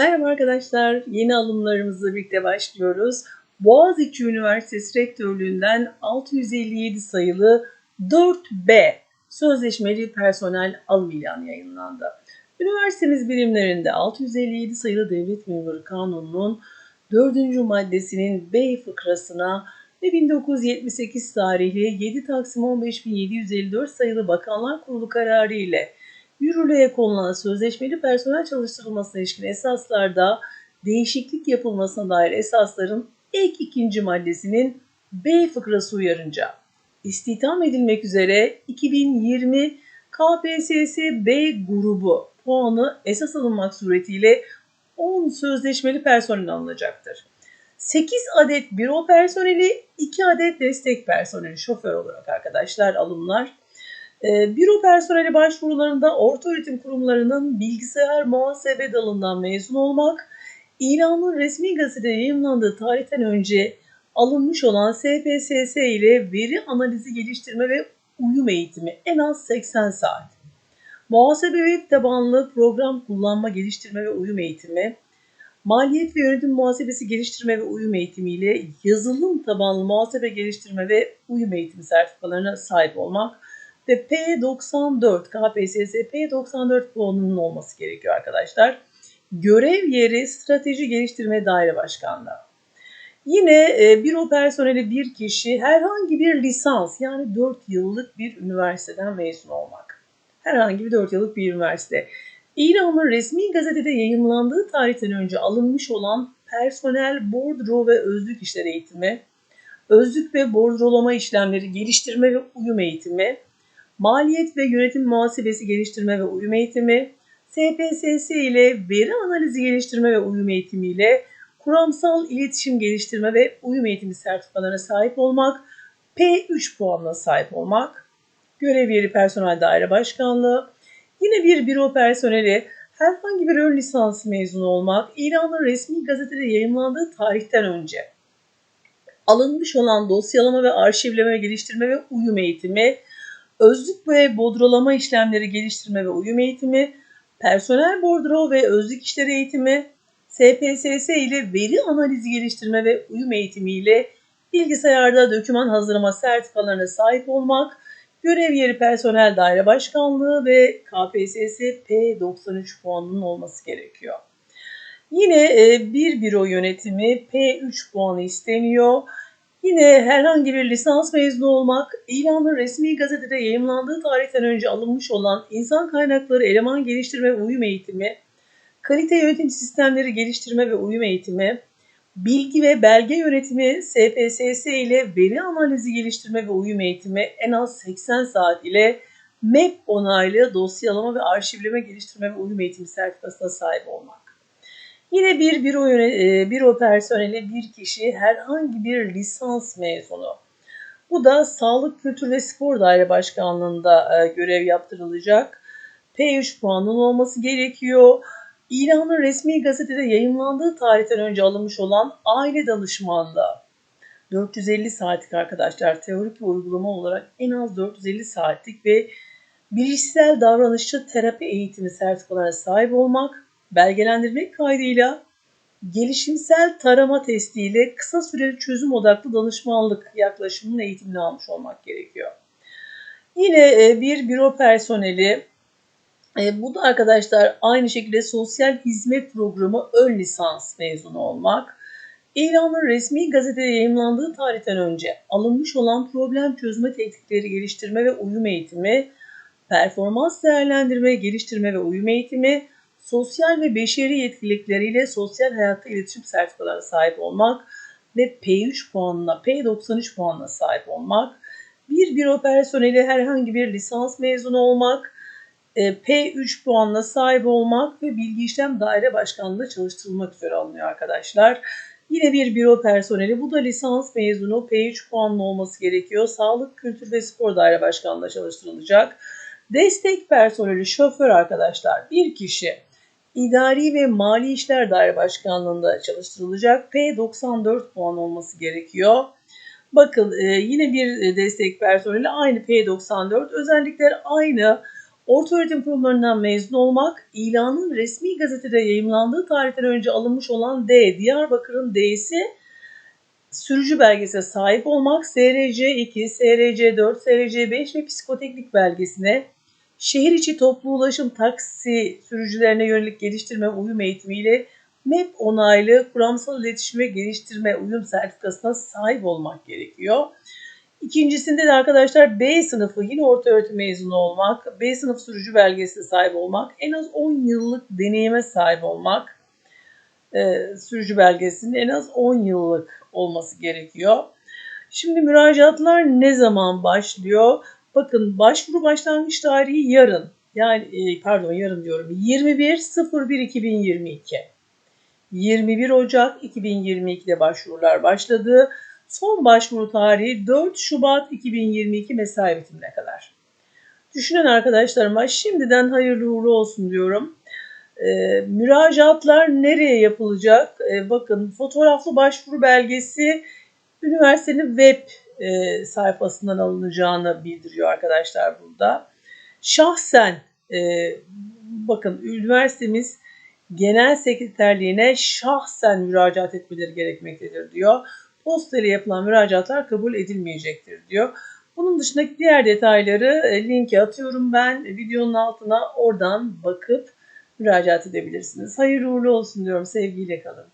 Merhaba arkadaşlar, yeni alımlarımızla birlikte başlıyoruz. Boğaziçi Üniversitesi Rektörlüğü'nden 657 sayılı 4B sözleşmeli personel alım ilanı yayınlandı. Üniversitemiz birimlerinde 657 sayılı Devlet Memuru Kanunu'nun 4. maddesinin B fıkrasına ve 1978 tarihli 7 Taksim 15754 sayılı Bakanlar Kurulu kararı ile yürürlüğe konulan sözleşmeli personel çalıştırılmasına ilişkin esaslarda değişiklik yapılmasına dair esasların ek ikinci maddesinin B fıkrası uyarınca istihdam edilmek üzere 2020 KPSS B grubu puanı esas alınmak suretiyle 10 sözleşmeli personel alınacaktır. 8 adet büro personeli, 2 adet destek personeli şoför olarak arkadaşlar alımlar. Ee, büro personeli başvurularında orta öğretim kurumlarının bilgisayar muhasebe dalından mezun olmak, ilanın resmi gazetede yayınlandığı tarihten önce alınmış olan SPSS ile veri analizi geliştirme ve uyum eğitimi en az 80 saat. Muhasebe web tabanlı program kullanma, geliştirme ve uyum eğitimi, maliyet ve yönetim muhasebesi geliştirme ve uyum eğitimi ile yazılım tabanlı muhasebe geliştirme ve uyum eğitimi sertifikalarına sahip olmak ve P94 KPSS P94 puanının olması gerekiyor arkadaşlar. Görev yeri Strateji Geliştirme Daire Başkanlığı. Yine e, büro personeli bir kişi herhangi bir lisans yani 4 yıllık bir üniversiteden mezun olmak. Herhangi bir 4 yıllık bir üniversite. İran'ın resmi gazetede yayınlandığı tarihten önce alınmış olan personel, bordro ve özlük işleri eğitimi, özlük ve bordrolama işlemleri geliştirme ve uyum eğitimi, maliyet ve yönetim muhasebesi geliştirme ve uyum eğitimi, SPSS ile veri analizi geliştirme ve uyum eğitimi ile kuramsal iletişim geliştirme ve uyum eğitimi sertifikalarına sahip olmak, P3 puanına sahip olmak, görev yeri personel daire başkanlığı, yine bir büro personeli herhangi bir ön lisans mezunu olmak, İran'ın resmi gazetede yayınlandığı tarihten önce alınmış olan dosyalama ve arşivleme, geliştirme ve uyum eğitimi, özlük ve bordrolama işlemleri geliştirme ve uyum eğitimi, personel bordro ve özlük işleri eğitimi, SPSS ile veri analizi geliştirme ve uyum eğitimi ile bilgisayarda doküman hazırlama sertifikalarına sahip olmak, görev yeri personel daire başkanlığı ve KPSS P93 puanının olması gerekiyor. Yine e, bir büro yönetimi P3 puanı isteniyor. Yine herhangi bir lisans mezunu olmak, ilanın resmi gazetede yayınlandığı tarihten önce alınmış olan insan kaynakları eleman geliştirme ve uyum eğitimi, kalite yönetim sistemleri geliştirme ve uyum eğitimi, bilgi ve belge yönetimi SPSS ile veri analizi geliştirme ve uyum eğitimi en az 80 saat ile MEP onaylı dosyalama ve arşivleme geliştirme ve uyum eğitimi sertifikasına sahip olmak. Yine bir büro, e, büro personeli bir kişi herhangi bir lisans mezunu. Bu da Sağlık, Kültür ve Spor Daire Başkanlığı'nda e, görev yaptırılacak. P3 puanının olması gerekiyor. İlanın resmi gazetede yayınlandığı tarihten önce alınmış olan aile danışmanlığı. 450 saatlik arkadaşlar teorik ve uygulama olarak en az 450 saatlik ve bilişsel davranışçı terapi eğitimi sertifikalarına sahip olmak belgelendirmek kaydıyla gelişimsel tarama testiyle kısa süreli çözüm odaklı danışmanlık yaklaşımının eğitimini almış olmak gerekiyor. Yine e, bir büro personeli, e, bu da arkadaşlar aynı şekilde sosyal hizmet programı ön lisans mezunu olmak, İlanın resmi gazetede yayınlandığı tarihten önce alınmış olan problem çözme teknikleri geliştirme ve uyum eğitimi, performans değerlendirme, geliştirme ve uyum eğitimi, sosyal ve beşeri yetkilikleriyle sosyal hayatta iletişim sertifikalarına sahip olmak ve P3 puanına, P93 puanına sahip olmak, bir büro personeli herhangi bir lisans mezunu olmak, e, P3 puanına sahip olmak ve bilgi işlem daire başkanlığında çalıştırılmak üzere alınıyor arkadaşlar. Yine bir büro personeli, bu da lisans mezunu P3 puanlı olması gerekiyor. Sağlık, Kültür ve Spor Daire Başkanlığı'nda çalıştırılacak. Destek personeli, şoför arkadaşlar bir kişi İdari ve Mali İşler Daire Başkanlığı'nda çalıştırılacak. P94 puan olması gerekiyor. Bakın e, yine bir destek personeli aynı P94 özellikler aynı Ortaöğretim kurumlarından mezun olmak, ilanın resmi gazetede yayımlandığı tarihten önce alınmış olan D, Diyarbakır'ın D'si sürücü belgesine sahip olmak, SRC 2, SRC 4, SRC 5 ve psikoteknik belgesine, şehir içi toplu ulaşım taksi sürücülerine yönelik geliştirme uyum eğitimiyle MEP onaylı kuramsal iletişim ve geliştirme uyum sertifikasına sahip olmak gerekiyor. İkincisinde de arkadaşlar B sınıfı yine orta öğretim mezunu olmak, B sınıf sürücü belgesine sahip olmak, en az 10 yıllık deneyime sahip olmak, e, sürücü belgesinin en az 10 yıllık olması gerekiyor. Şimdi müracaatlar ne zaman başlıyor? Bakın başvuru başlangıç tarihi yarın. Yani e, pardon yarın diyorum. 21.01.2022. 21 Ocak 2022'de başvurular başladı. Son başvuru tarihi 4 Şubat 2022 mesai bitimine kadar. Düşünen arkadaşlarıma şimdiden hayırlı uğurlu olsun diyorum. Ee, müracaatlar nereye yapılacak? Ee, bakın fotoğraflı başvuru belgesi üniversitenin web e, sayfasından alınacağını bildiriyor arkadaşlar burada. Şahsen e, bakın üniversitemiz genel sekreterliğine şahsen müracaat etmeleri gerekmektedir diyor. Posta ile yapılan müracaatlar kabul edilmeyecektir diyor. Bunun dışındaki diğer detayları e, linke atıyorum ben videonun altına oradan bakıp müracaat edebilirsiniz. Hayırlı uğurlu olsun diyorum. Sevgiyle kalın.